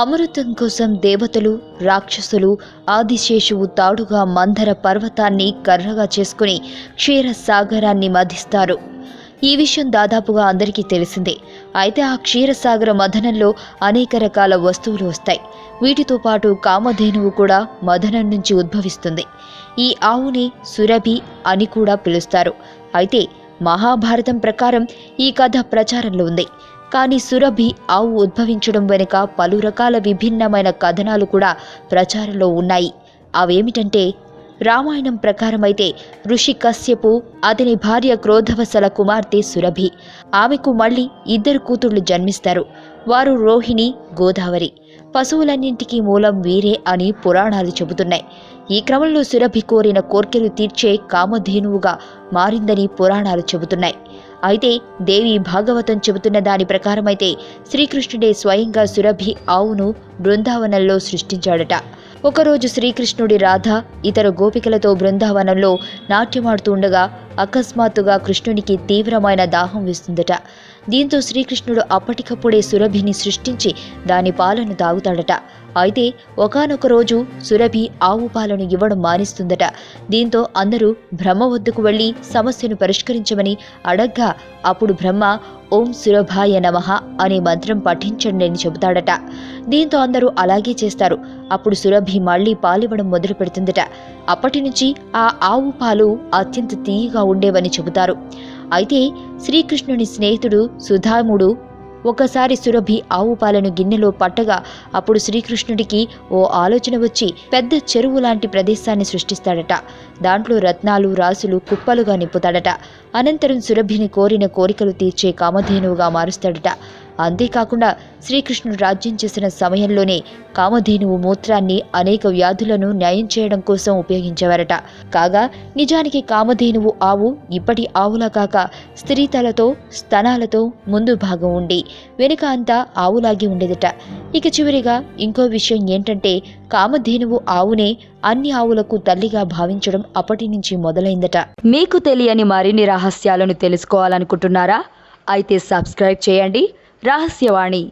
అమృతం కోసం దేవతలు రాక్షసులు ఆదిశేషువు తాడుగా మందర పర్వతాన్ని కర్రగా చేసుకుని క్షీరసాగరాన్ని మధిస్తారు. ఈ విషయం దాదాపుగా అందరికీ తెలిసిందే. అయితే ఆ క్షీరసాగర మథనంలో అనేక రకాల వస్తువులు వస్తాయి. వీటితో పాటు కామధేనువు కూడా మథనం నుంచి ఉద్భవిస్తుంది. ఈ ఆవుని సురభి అని కూడా పిలుస్తారు. అయితే మహాభారతం ప్రకారం ఈ కథ ప్రచారంలో ఉంది. కానీ సురభి ఆవు ఉద్భవించడం వెనుక పలు రకాల విభిన్నమైన కథనాలు కూడా ప్రచారంలో ఉన్నాయి. అవేమిటంటే రామాయణం ప్రకారమైతే ఋషి కశ్యపు అతని భార్య క్రోధవసల కుమార్తె సురభి. ఆమెకు మళ్ళీ ఇద్దరు కూతుళ్ళు జన్మిస్తారు. వారు రోహిణి గోదావరి. పశువులన్నింటికీ మూలం వీరే అని పురాణాలు చెబుతున్నాయి. ఈ క్రమంలో సురభి కోరిన కోర్కెలు తీర్చే కామధేనువుగా మారిందని పురాణాలు చెబుతున్నాయి. అయితే దేవి భాగవతం చెబుతున్న దాని ప్రకారమైతే శ్రీకృష్ణుడే స్వయంగా సురభి ఆవును బృందావనంలో సృష్టించాడట. ఒకరోజు శ్రీకృష్ణుడి రాధ ఇతర గోపికలతో బృందావనంలో నాట్యమాడుతూ ఉండగా అకస్మాత్తుగా కృష్ణునికి తీవ్రమైన దాహం వేస్తుందట. దీంతో శ్రీకృష్ణుడు అప్పటికప్పుడే సురభిని సృష్టించి దాని పాలను తాగుతాడట. అయితే ఒకానొక రోజు సురభి ఆవు పాలను ఇవ్వడం మానేస్తుందట. దీంతో అందరూ బ్రహ్మ వద్దకు వెళ్ళి సమస్యను పరిష్కరించమని అడగ్గా అప్పుడు బ్రహ్మ ఓం సురభాయ నమః అనే మంత్రం పఠించండి అని చెబుతాడట. దీంతో అందరూ అలాగే చేస్తారు. అప్పుడు సురభి మళ్ళీ పాలివ్వడం మొదలు పెడుతుందట అప్పటి నుంచి ఆ ఆవు పాలు అత్యంత తీయగా ఉండేవని చెబుతారు. అయితే శ్రీకృష్ణుని స్నేహితుడు సుధాముడు ఒకసారి సురభి ఆవు పాలను గిన్నెలో పట్టగా అప్పుడు శ్రీకృష్ణుడికి ఓ ఆలోచన వచ్చి పెద్ద చెరువు లాంటి ప్రదేశాన్ని సృష్టిస్తాడట. దాంట్లో రత్నాలు రాసులు కుప్పలుగా నింపుతాడట. అనంతరం సురభిని కోరిన కోరికలు తీర్చే కామధేనువుగా మారుస్తాడట. అంతేకాకుండా శ్రీకృష్ణుడు రాజ్యం చేసిన సమయంలోనే కామధేనువు మూత్రాన్ని అనేక వ్యాధులను న్యాయం చేయడం కోసం ఉపయోగించేవారట. కాగా నిజానికి కామధేనువు ఆవు ఇప్పటి ఆవులా కాక స్త్రీతలతో స్తనాలతో ముందు భాగం ఉండి వెనుక అంతా ఆవులాగి ఉండేదట. ఇక చివరిగా ఇంకో విషయం ఏంటంటే కామధేనువు ఆవునే అన్ని ఆవులకు తల్లిగా భావించడం అప్పటి నుంచి మొదలైందట. మీకు తెలియని మరిన్ని రహస్యాలను తెలుసుకోవాలనుకుంటున్నారా? అయితే సబ్స్క్రైబ్ చేయండి. ರಹಸ್ಯವಾಣಿ